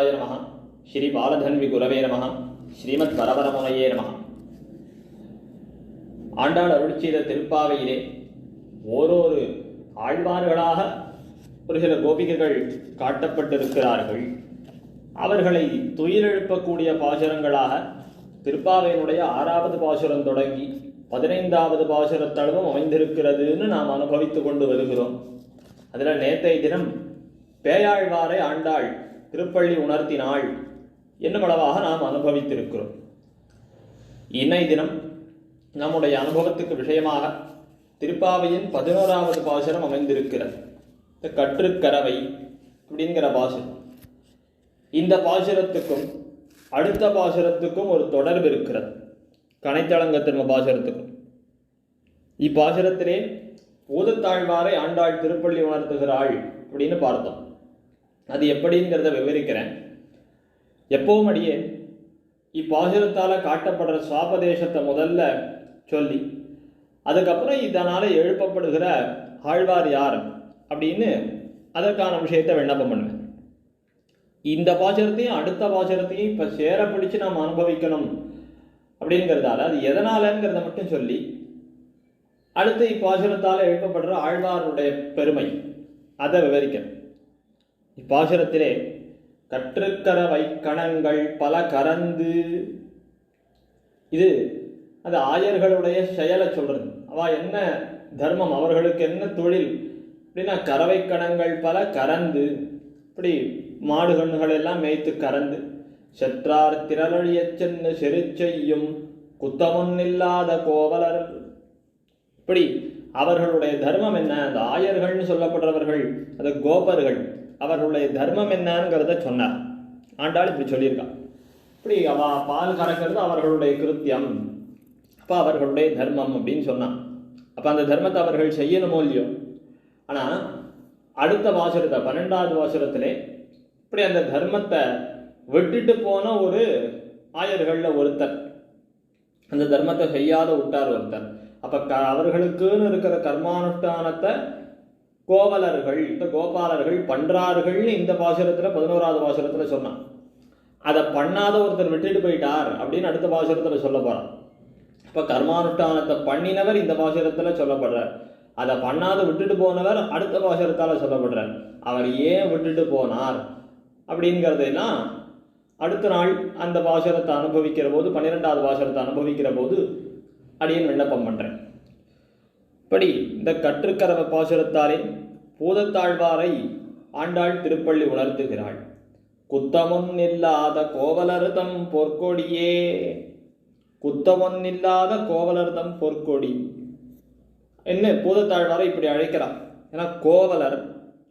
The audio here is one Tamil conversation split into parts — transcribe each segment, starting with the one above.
ஸ்ரீமதே நம ஸ்ரீ பாலதன்வி குரவே நம ஸ்ரீமத் பரபரமுனையே நம ஆண்டாள் அருள் செய்த திருப்பாவையிலே ஓரொரு ஆழ்வார்களாக ஒரு சில கோபிகைகள் காட்டப்பட்டிருக்கிறார்கள். அவர்களை துயிலெழுப்பக்கூடிய பாசுரங்களாக திருப்பாவையினுடைய ஆறாவது பாசுரம் தொடங்கி பதினைந்தாவது பாசுரத்தளவும் அமைந்திருக்கிறதுன்னு நாம் அனுபவித்துக் கொண்டு வருகிறோம். அதில் நேற்றைய தினம் பேயாழ்வாரை ஆண்டாள் திருப்பள்ளி உணர்த்தினாள் என்னும் அளவாக நாம் அனுபவித்திருக்கிறோம். இன்னை தினம் நம்முடைய அனுபவத்துக்கு விஷயமாக திருப்பாவையின் பதினோராவது பாசுரம் அமைந்திருக்கிறது. இந்த கற்றுக்கரவை அப்படிங்கிற பாசுரம். இந்த பாசுரத்துக்கும் அடுத்த பாசுரத்துக்கும் ஒரு தொடர்பு இருக்கிறது. கனைத்தளங்க திரும்ப பாசுரத்துக்கும். இப்பாசுரத்திலே ஊதத்தாழ்வாரை ஆண்டாள் திருப்பள்ளி உணர்த்துகிறாள் அப்படின்னு பார்த்தோம். அது எப்படிங்கிறத விவரிக்கிறேன். எப்பவும் அடியே இப்பாசுரத்தால் காட்டப்படுற சுவாபதேசத்தை முதல்ல சொல்லி அதுக்கப்புறம் இதனால் எழுப்பப்படுகிற ஆழ்வார் யார் அப்படின்னு அதற்கான விஷயத்தை விண்ணப்பம் பண்ணுவேன் இந்த பாசுரத்தையும் அடுத்த பாசுரத்தையும் இப்போ சேர பிடிச்சு நாம் அனுபவிக்கணும் அப்படிங்கிறதால அது எதனாலங்கிறத மட்டும் சொல்லி அடுத்து இப்பாசுரத்தால் எழுப்பப்படுற ஆழ்வாருடைய பெருமை அதை விவரிக்கணும் இப்பாசுரத்திலே கற்றுக்கரவை கணங்கள் பல கறந்து இது அது ஆயர்களுடைய செயலை சொல்றது. அவ என்ன தர்மம்? அவர்களுக்கு என்ன தொழில்? அப்படின்னா கறவை கணங்கள் பல கறந்து இப்படி மாடு கண்ணுகள் எல்லாம் மேய்த்து கறந்து செற்றார் திரளழியச் சென்று செரு செய்யும் குத்தமொன்னில்லாத கோவலர். இப்படி அவர்களுடைய தர்மம் என்ன? அந்த ஆயர்கள்னு சொல்லப்படுறவர்கள் அது கோபர்கள் அவர்களுடைய தர்மம் என்னங்கிறத சொன்னார். ஆண்டாள் இப்படி சொல்லியிருக்கான். இப்படி அவ பால் கறக்கிறது அவர்களுடைய கிருத்தியம். அப்போ அவர்களுடைய தர்மம் அப்படின்னு சொன்னான். அப்போ அந்த தர்மத்தை அவர்கள் செய்யணுமோ இல்லையோ? ஆனால் அடுத்த வாசரத்தை பன்னெண்டாவது வாசரத்திலே இப்படி அந்த தர்மத்தை விட்டுட்டு போன ஒரு ஆயர்களில் ஒருத்தர். அந்த தர்மத்தை செய்யாத விட்டார் ஒருத்தர். அப்போ க அவர்களுக்குன்னு இருக்கிற கர்மானுஷ்டானத்தை கோவலர்கள் இந்த கோபாலர்கள் பண்றார்கள்னு இந்த பாசுரத்துல பதினோராவது பாசுரத்துல சொன்னான். அதை பண்ணாத ஒருத்தர் விட்டுட்டு போயிட்டார் அப்படின்னு அடுத்த பாசுரத்துல சொல்ல போறான். இப்ப கர்மானுஷ்டானத்தை பண்ணினவர் இந்த பாசுரத்துல சொல்லப்படுறார். அதை பண்ணாத விட்டுட்டு போனவர் அடுத்த பாசுரத்தால சொல்லப்படுறார். அவர் ஏன் விட்டுட்டு போனார் அப்படிங்கிறதெல்லாம் அடுத்த நாள் அந்த பாசுரத்தை அனுபவிக்கிற போது பன்னிரெண்டாவது பாசுரத்தை அனுபவிக்கிற போது அடியன் விண்ணப்பம் பண்றேன். இப்படி இந்த கற்றுக்கரவ பாசுரத்தாலே பூதத்தாழ்வாரை ஆண்டாள் திருப்பள்ளி உணர்த்துகிறாள். குத்தமொன் இல்லாத கோவலர்தம் பொற்கொடியே. குத்தமொன் இல்லாத கோவலர்தம் பொற்கொடி. என்ன பூதத்தாழ்வாரை இப்படி அழைக்கிறார்? ஏன்னா கோவலர்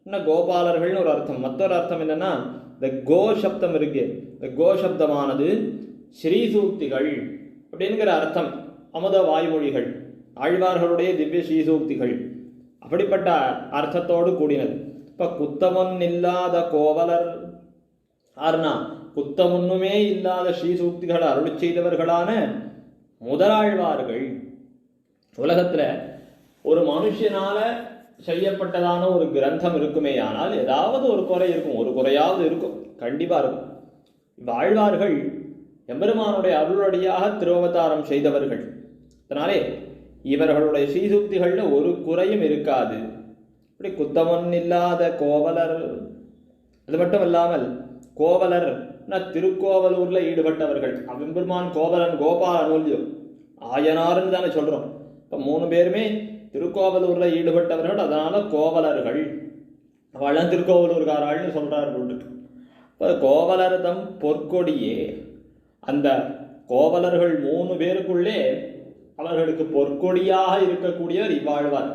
என்ன கோபாலர்கள்னு ஒரு அர்த்தம். மற்றொரு அர்த்தம் என்னன்னா இந்த கோ சப்தம் இருக்கு. இந்த கோ சப்தமானது ஸ்ரீசூக்திகள் அப்படிங்கிற அர்த்தம். அமுத வாய்மொழிகள். ஆழ்வார்களுடைய திவ்ய ஸ்ரீசூக்திகள். அப்படிப்பட்ட அர்த்தத்தோடு கூடினது. இப்போ குத்தமன் இல்லாத கோவலர் ஆர்னா குத்தமொன்னுமே இல்லாத ஸ்ரீசூக்திகளை அருளி செய்தவர்களான முதலாழ்வார்கள். உலகத்தில் ஒரு மனுஷனால செய்யப்பட்டதான ஒரு கிரந்தம் இருக்குமே ஆனால் ஏதாவது ஒரு குறை இருக்கும். ஒரு குறையாவது இருக்கும். கண்டிப்பாக இருக்கும். இவ்வாழ்வார்கள் எம்பெருமானுடைய அருளடியாக திருவவதாரம் செய்தவர்கள். அதனாலே இவர்களுடைய ஸ்ரீசுக்திகளில் ஒரு குறையும் இருக்காது. இப்படி குத்தமொன் இல்லாத கோவலர் அது மட்டும் இல்லாமல் கோவலர் திருக்கோவலூரில் ஈடுபட்டவர்கள் எம்பெருமான் கோவலன் கோபாலன் ஊல்யம் ஆயனார்னு தானே சொல்கிறோம் இப்போ மூணு பேருமே திருக்கோவலூரில் ஈடுபட்டவர்கள் அதனால் கோவலர்கள். அவள் திருக்கோவலூர்காராள்னு சொல்றார் இப்போ கோவலர் தம் பொற்கொடியே அந்த கோவலர்கள் மூணு பேருக்குள்ளே அவர்களுக்கு பொற்கொடியாக இருக்கக்கூடியவர் இவ்வாழ்வார்.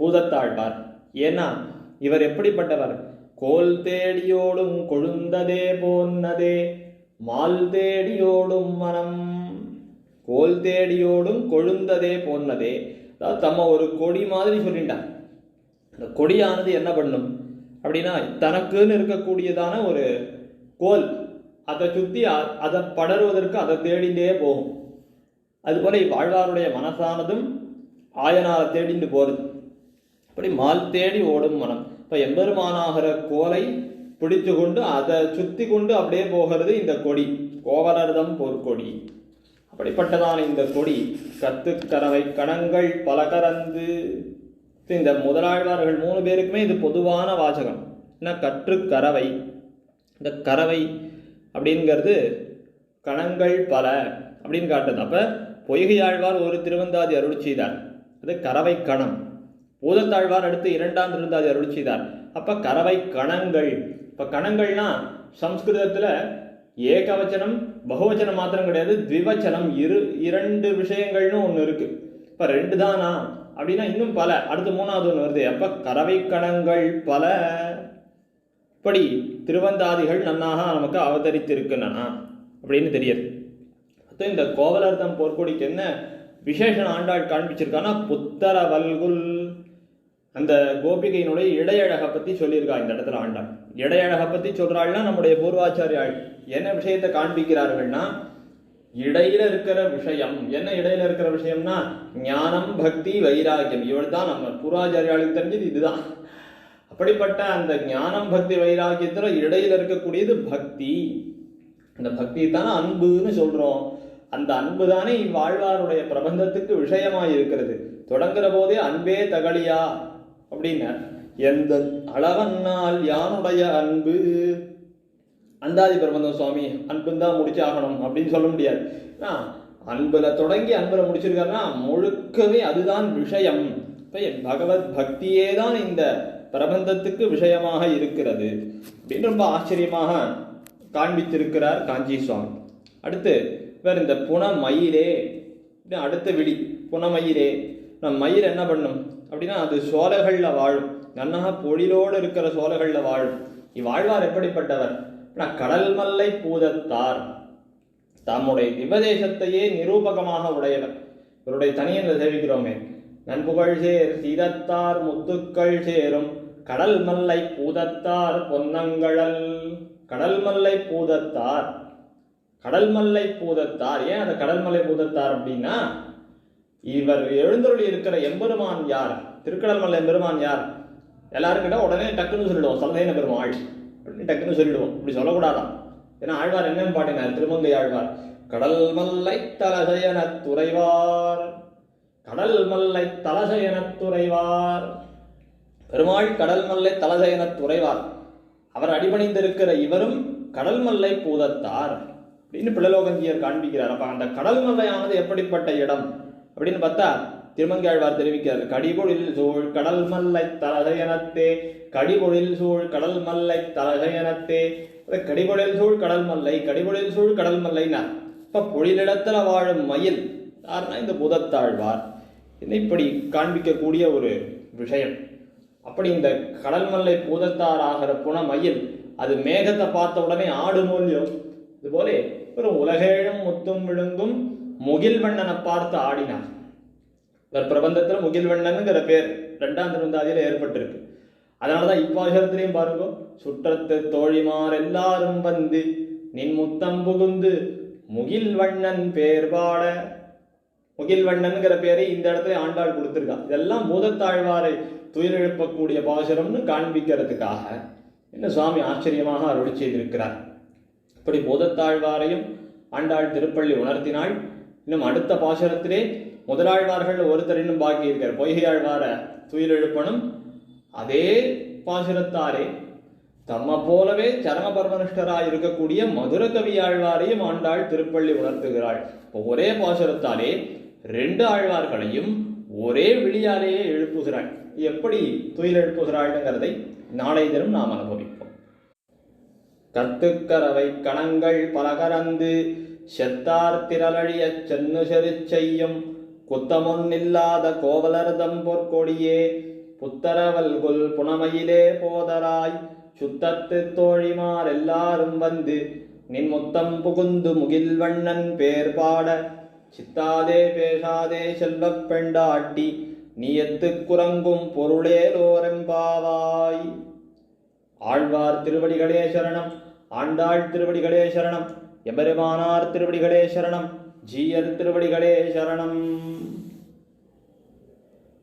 பூதத்தாழ்வார். ஏன்னா இவர் எப்படிப்பட்டவர்? கோல் தேடியோடும் கொழுந்ததே போன்னதே மால் தேடியோடும் மனம் கோல் தேடியோடும் கொழுந்ததே போன்னதே. அதாவது தம்ம ஒரு கொடி மாதிரி சொல்லிட்டார். அந்த கொடியானது என்ன பண்ணும்? அப்படின்னா தனக்குன்னு இருக்கக்கூடியதான ஒரு கோல் அதை சுற்றி அதை படருவதற்கு அதை தேடிண்டே போகும். அதுபோல இவ்வாழ்வாருடைய மனசானதும் ஆயனாரை தேடிந்து போகிறது அப்படி மால் தேடி ஓடும் மனம். இப்போ எம்பெருமானாகிற கோலை பிடித்து கொண்டு அதை சுத்தி கொண்டு அப்படியே போகிறது இந்த கொடி. கோவலர்தம் பொற்கொடி. அப்படிப்பட்டதான இந்த கொடி. கத்துக்கரவை கணங்கள் பலகரந்து இந்த முதலாழ்வார்கள் மூணு பேருக்குமே இது பொதுவான வாசகம். என்ன? கற்றுக்கரவை. இந்த கறவை அப்படிங்கிறது கணங்கள் பல அப்படின்னு காட்டுது. அப்போ பொய்கையாழ்வார் ஒரு திருவந்தாதி அருள் செய்தார். அது கறவை கணம். பூதத்தாழ்வார் அடுத்து இரண்டாம் திருவந்தாதி அருள் செய்தார். அப்போ கறவை கணங்கள். இப்போ கணங்கள்னா சம்ஸ்கிருதத்தில் ஏகவச்சனம் பகுவச்சனம் மாத்திரம் கிடையாது த்விவச்சனம். இரு இரண்டு விஷயங்கள்னு ஒன்று இருக்குது இப்போ ரெண்டு தானா அப்படின்னா இன்னும் பல. அடுத்து மூணாவது ஒன்று வருது. அப்போ கறவை கணங்கள் பல. இப்படி திருவந்தாதிகள் நன்னாக நமக்கு அவதரித்திருக்கின்றன. அப்படின்னு தெரியுது. இந்த கோவலர்தம் போர்க்கொடிக்கு என்ன விசேஷன் ஆண்டாள் காண்பிச்சிருக்கான்னா புத்தர வல்குல் அந்த கோபிகையினுடைய இடையழகை பத்தி சொல்லியிருக்கா இந்த இடத்துல ஆண்டாள். இடையழகை பத்தி சொல்றாள்னா நம்முடைய பூர்வாச்சாரியாள். என்ன விஷயத்தை காண்பிக்கிறார்கள்னா இடையில இருக்கிற விஷயம். என்ன இடையில இருக்கிற விஷயம்னா ஞானம் பக்தி வைராகியம் இவள் தான் நம்ம பூர்வாச்சாரியாளுக்கு தெரிஞ்சது இதுதான். அப்படிப்பட்ட அந்த ஞானம் பக்தி வைராகியத்துல இடையில இருக்கக்கூடியது பக்தி. அந்த பக்தி தானே அன்புன்னு சொல்றோம். அந்த அன்புதானே இவ்வாழ்வாருடைய பிரபந்தத்துக்கு விஷயமாய் இருக்கிறது தொடங்குற போதே அன்பே தகலியா அப்படின்னார் எந்த அளவன்னால் யானுடைய அன்பு? அந்தாதி பிரபந்தம் சுவாமி அன்புன்னு தான் முடிச்சாகணும் அப்படின்னு சொல்ல முடியாது. ஏன்னா, அன்புல தொடங்கி அன்புல முடிச்சிருக்காருன்னா முழுக்கவே அதுதான் விஷயம். இப்போ என் பகவத் பக்தியே தான் இந்த பிரபந்தத்துக்கு விஷயமாக இருக்கிறது. அப்படின்னு ரொம்ப ஆச்சரியமாக காண்பித்திருக்கிறார் காஞ்சி சுவாமி. அடுத்து வேற இந்த புன மயிரே அடுத்த விழி புனமயிரே. நம் மயிர் என்ன பண்ணும்? அப்படின்னா அது சோலைகளில் வாழும். நன்னாக பொழிலோடு இருக்கிற சோலைகளில் வாழும். இவ்வாழ்வார் எப்படிப்பட்டவர்? கடல் மல்லை பூதத்தார். தம்முடைய திவதேசத்தையே நிரூபகமாக உடையவர். இவருடைய தனியனை சேவிக்கிறோமே. நண்புகழ் சேர் சீதத்தார் முத்துக்கள் சேரும். கடல் மல்லை பூதத்தார் பொன்னங்கழல். கடல் மல்லை பூதத்தார். கடல் மல்லை பூதத்தார். ஏன் அந்த கடல் மல்லை பூதத்தார் அப்படின்னா இவர் எழுந்தருளி இருக்கிற எம்பெருமான் யார்? திருக்கடல் மல்லை எம்பெருமான் யார்? எல்லாருக்கிட்ட உடனே டக்குன்னு சொல்லிடுவோம் சந்தையின பெருமாள். அப்படின்னு டக்குன்னு சொல்லிடுவோம். இப்படி சொல்லக்கூடாதான். ஏன்னா ஆழ்வார் என்னன்னு பாட்டினார் திருமங்கை ஆழ்வார். கடல் மல்லை தலசயன துறைவார். கடல் மல்லை தலசயன துறைவார். பெருமாள் கடல் மல்லை தலசயன துறைவார். அவர் அடிபணிந்திருக்கிற இவரும் கடல் மல்லை பூதத்தார். அப்படின்னு பிள்ளலோகந்தியர் காண்பிக்கிறார். அப்ப அந்த கடல் மலையானது எப்படிப்பட்ட இடம்? அப்படின்னு பார்த்தா திருமங்கையாழ்வார் தெரிவிக்கிறார். கடிபொழில் சூழ் கடல் மல்லை தலகையனத்தே கடிபொழில் சூழ் கடல் மல்லை தலகையனத்தே கடிபொழில் சூழ் கடல் மல்லை கடிபொழில் சூழ் கடல் மல்லைனா இப்ப பொழிலிடத்துல வாழும் மயில். யாருன்னா இந்த புதத்தாழ்வார். என்ன இப்படி காண்பிக்கக்கூடிய ஒரு விஷயம். அப்படி இந்த கடல் மல்லை பூதத்தார் ஆகிற புனமயில் அது மேகத்தை பார்த்த உடனே ஆடு மூலியம் இதுபோல ஒரு உலகேழும் முத்தும் விழுங்கும் முகில்வண்ணனை பார்த்து ஆடினார். இவர் முகில் முகில்வண்ணனுங்கிற பேர் ரெண்டாம் திருந்தாதியில் ஏற்பட்டிருக்கு. அதனாலதான் இப்பாசனத்திலையும் பாருங்க சுற்றத்து தோழிமார் எல்லாரும் வந்து நின் முத்தம் புகுந்து முகில்வண்ணன் பேர் பாட. முகில்வண்ணன்கிற பேரை இந்த இடத்துல ஆண்டாள் கொடுத்துருக்கா. இதெல்லாம் பூதத்தாழ்வாரை துயிலெழுப்பக்கூடிய பாசுரம்னு காண்பிக்கிறதுக்காக. என்ன சுவாமி ஆச்சரியமாக அருளி செய்திருக்கிறார். இப்படி போதத்தாழ்வாரையும் ஆண்டாள் திருப்பள்ளி உணர்த்தினாள். இன்னும் அடுத்த பாசுரத்திலே முதலாழ்வார்கள் ஒருத்தர் இன்னும் பாக்கி இருக்கார். பொய்கையாழ்வார துயிலெழுப்பனும் அதே பாசுரத்தாரே தம்ம போலவே சரம பரமனிஷ்டராய் இருக்கக்கூடிய மதுர கவி ஆழ்வாரையும் ஆண்டாள் திருப்பள்ளி உணர்த்துகிறாள். இப்போ ஒரே பாசுரத்தாலே ரெண்டு ஆழ்வார்களையும் ஒரே விழியாலேயே எழுப்புகிறாள். எப்படி துயில் எழுப்புகிறாள்ங்கிறதை நாளை தினம் நாம் அனுபவிப்போம். கத்துக்கரவை கணங்கள் பலகரந்து செத்தார் திரளழியச் சென்னு செருச் செய்யும் குத்தமொன்னில்லாத கோவலர்தம் பொற்கொடியே புத்தரவல்குல் புனமையிலே போதராய் சுத்தத்து தோழிமார் எல்லாரும் வந்து நின் முத்தம் புகுந்து முகில்வண்ணன் பேர் பாட சித்தாதே பேசாதே செல்வப் பெண்டாட்டி நீயத்துக் குரங்கும் பொருளேலோரெம்பாவாய் ஆழ்வார் திருவடிகளே சரணம். ஆண்டாள் திருவடிகளே சரணம். எபெருமானார் திருவடிகளே சரணம். ஜீயர் திருவடிகளே சரணம்.